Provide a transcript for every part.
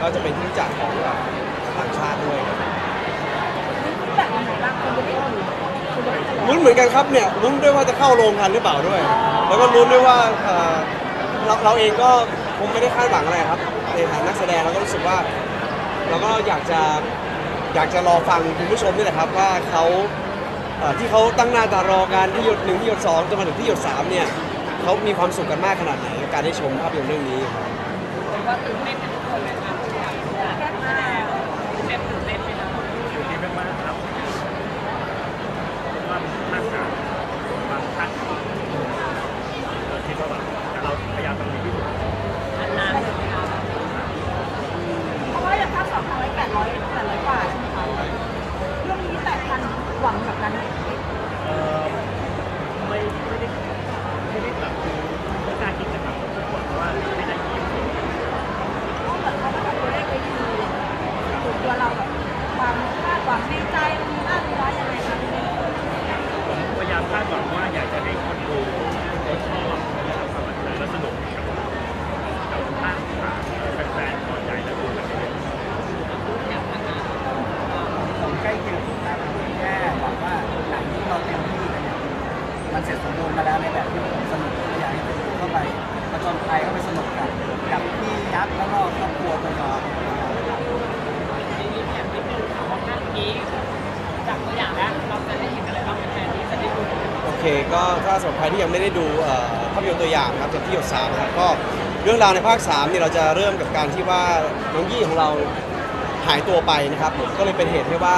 ก็จะเป็นที่รู้จักของแบบต่างชาติด้วยครับแบบไหนบ้างคนจะได้ดูคนจะได้ดูลุ้นเหมือนกันครับเนี่ยลุ้นด้วยว่าจะเข้าโรงทันหรือเปล่าด้วย แล้วก็ลุ้นด้วยว่าเอ่อเราเราเองก็คงไม่ได้คาดหวังอะไรครับในฐานะนักแสดงเราก็รู้สึกว่า เราก็อยากจะอยากจะรอฟังคุณผู้ชมนี่แหละครับว่าเขาเอ่อที่เขาตั้งหน้าตารอการที่หยดหนึ่งที่หยดสองจนมาถึงที่หยดสามเนี่ยเขามีความสุขกันมากขนาดไหนกับการได้ชมภาพยนตร์เรื่องนี้ครับก็ตื่นเต้นกันทุกคนเลยค่ะอยากอยากแสดงเต้นตื่น เต้นไปแล้ว อยู่ที่เป็นมากครับว่าท่านการบางท่านเราคิดว่าแบบเราพยายามทำดีที่สุด นานๆใช่ไหมคะ เพราะว่าอย่างภาคสองทำไว้แปดร้อยแปดร้อยกว่าใช่ไหมคะเรื่องนี้แปดพันหวังแบบนั้นไหม เอ่อไม่ไม่ได้ไม่ได้แบบไม่กล้าคิดนะครับเพราะว่าไม่ได้คิด เพราะเหมือนเขาก็ทำตัวเลขไว้ดีถูกตัวเราแบบความคาดหวังในใจมีมากมีน้อยยังไงคะพี่ ผมพยายามคาดหวังว่าอยากจะให้คนดูเขาชอบและทำความบันเทิงและสนุกกับกับภาคสามแฟนๆพอใจและดูกันเยอะ ผมใกล้เคียงสุดแล้วแค่บอกว่าหนังที่เราเต็มที่กันเนี่ย มันเสร็จสมบูรณ์มาแล้วในแบบที่ผมสนุกอยากให้คนเข้าไปผจญภัยเข้าไปสนุกกันกับพี่ยักษ์แล้วก็ครอบครัวตัวยอมมีแถมนิดนึงค่ะว่าภาคนี้จากตัวอย่างแล้วเราจะได้เห็นอะไรบ้างเป็นแฟนที่จะได้ดูโอเคก็ถ้าสำหรับใครที่ยังไม่ได้ดูภาพยนตร์ตัวอย่างครับจากที่หยดสามนะครับก็เรื่องราวในภาค3เนี่ยเราจะเริ่มกับการที่ว่าน้องยี่ของเราหายตัวไปนะครับผมก็เลยเป็นเหตุให้ว่า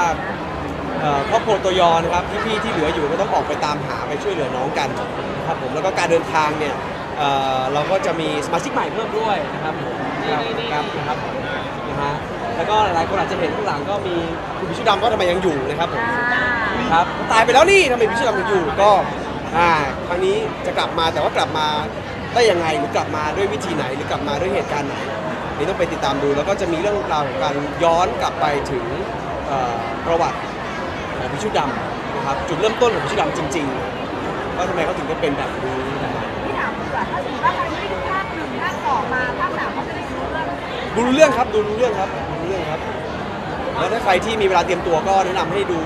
ครอบครัวตัวยอนะครับพี่ๆที่เหลืออยู่ก็ต้องออกไปตามหาไปช่วยเหลือน้องกันนะครับผมแล้วก็การเดินทางเนี่ยเอ่อเราก็จะมีสมาชิกใหม่เพิ่มด้วยนะครับผมครับครับนะครับนะฮะแล้วก็หลายๆคนอาจจะเห็นข้างหลังก็มีคุณพิชุดดำก็ทำไมยังอยู่นะครับผมครับตายไปแล้วนี่ทำไมพิชิตยังอยู่ก็อ่าครั้งนี้จะกลับมาแต่ว่ากลับมาได้ยังไงหรือกลับมาด้วยวิธีไหนหรือกลับมาด้วยเหตุการณ์ไหนนี่ต้องไปติดตามดู แล้วก็จะมีเรื่องราวของการย้อนกลับไปถึงเอ่อประวัติ ของพิชิตดำนะครับจุดเริ่มต้นของพิชิตดำจริงๆว่าทำไมเขาถึงได้เป็นแบบนี้นะครับพี่ถามเผื่อถ้าสมมติว่าใครไม่ได้ดูภาคหนึ่งภาคสองมาภาคสามเขาจะได้รู้เรื่องดูรู้เรื่องครับดูรู้เรื่องครับดูรู้เรื่องครับ แล้วถ้าใครที่มีเวลาเตรียมตัวก็แนะนำให้ดู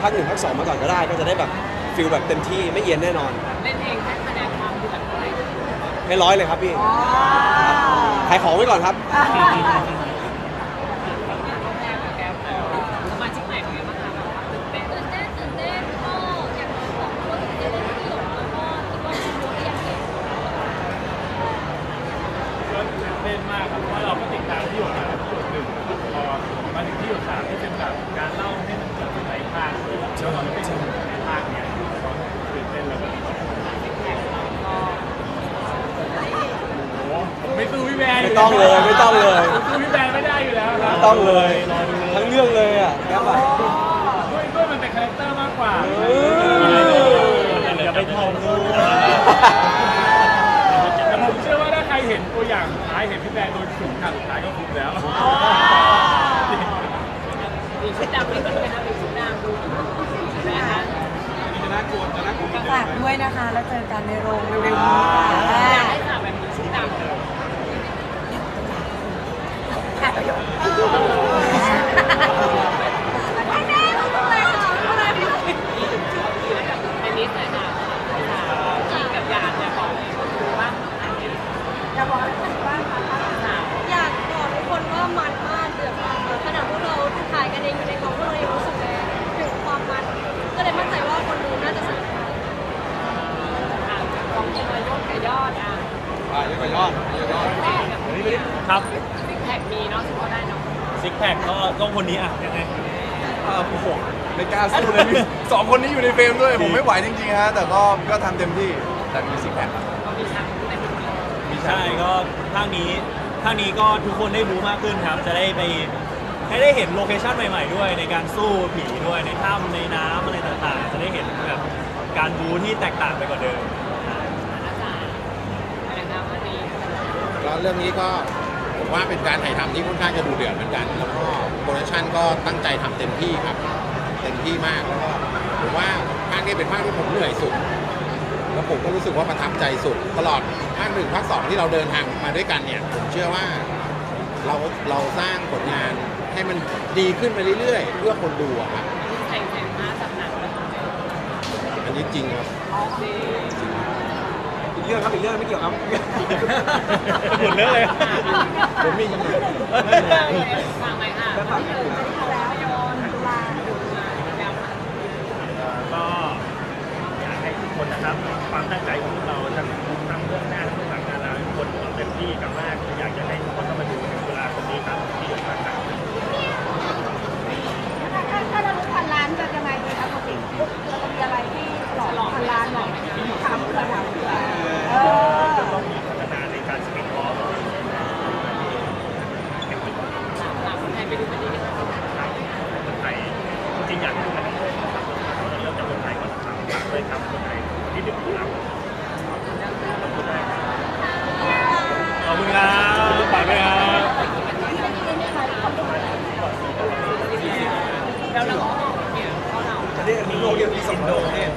ภาคหนึ่งภาคสองมาก่อนก็ได้ ก็จะได้แบบฟิลแบบเต็มที่ไม่เย็นแน่นอน เล่นเองให้คะแนนความเดือดอะไรให้ร้อยเลยครับพี่อ๋อขายของไว้ก่อนครับอ่า นเต้นมากครับเพราะว่าเราก็ติดตามที่หยดมาที่หยดหนึ่งพอมาถึงที่หยดสามที่เป็นแบบการเล่าให้มันเกิดในภาคแล้วเราไม่ได้ดูในภาคเนี้ยก็ตื่นเต้นแล้วก็ดีใจโอ้โหไม่สู้พี่แบร์ไม่ต้องเลยไม่ต้องเลย สู้พี่แบร์ไม่ได้อยู่แล้วครับไม่ต้องเลย ทั้งเรื่องเลยอะแกปอะ ด้วยด้วยมันเป็นคาแรคเตอร์มากกว่าออย่าไปทอมดูแต่ผมเชื่อว่าถ้าใครเห็นตัวอย่างสุดท้าย เห็นพี่แบร์โดนฉุนฉากสุดท้ายก็คุ้มแล้ว มีชุดดำนี่เป็นไหมคะมีชุดดำดูนะคะฝากด้วยนะคะ แล้วเจอกันในโรงเร็วๆนี้ค่ะ อยากให้สาวแบบมีชุดดำ ค่ะประโยชน์ ในนี้หน่อยค่ะจีกับยานเนี่ยบอกเลยดูว่า จะบอกให้คุณบ้างค่ะ สาว อยากบอกทุกคนว่ามันมากเดือดมากค่ะขนาดพวกเราถ่ายกันเองอยู่ในกองพวกเรายังรู้สึกเลยถึงความมัน ก็เลยมั่นใจว่าคนดูน่าจะสนุกมาก อ่านจากกอง ที่มายอดกับยอดอะอะยอดยอดยอดแรกกับนี่ครับ ซิกแพคมีเนาะถือว่าได้เนาะซิกแพคก็ต้องคนนี้อะยังไงอ่าโอ้โหไม่กล้าสู้เลยพี่สองคนนี้อยู่ในเฟรมด้วย ผมไม่ไหวจริงๆฮะแต่ก็ก็ทำเต็มที่แต่มีซิกแพคครับก็มีฉากเต็มที่มีใช่ก็ภาคนี้ภาคนี้ก็ทุกคนได้รู้มากขึ้นครับ จะได้ไปให้ได้เห็นโลเคชั่นใหม่ๆด้วย ในการสู้ผีด้วยในถ้ำในน้ำอะไรต่างๆ จะได้เห็นแบบการบูที่แตกต่างไปกว่าเดิม แล้วเรื่องนี้ก็ผมว่าเป็นการถ่ายทำที่ค่อนข้างจะดูเดือดเหมือนกัน แล้วก็โปรดักชันก็ตั้งใจทำเต็มที่ครับ เต็มที่มากแล้วก็ผมว่าภาคนี้เป็นภาคที่ผมเหนื่อยสุด แล้วผมก็รู้สึกว่าประทับใจสุด ตลอดภาคหนึ่งภาคสองที่เราเดินทางมาด้วยกันเนี่ย ผมเชื่อว่าเราเราสร้างผลงานให้มันดีขึ้นไปเรื่อยๆ เพื่อคนดูครับแข่งแข่งมากสับสนอันนี้จริงครับ เรื่องครับอีกเรื่องไม่เกี่ยวครับหมดเรื่องเลย ผมมี ฝางไปค่ะ ขอบคุณครับฝากด้วยครับประเทศมีโลกเดียวมีสองโลกเนี่ย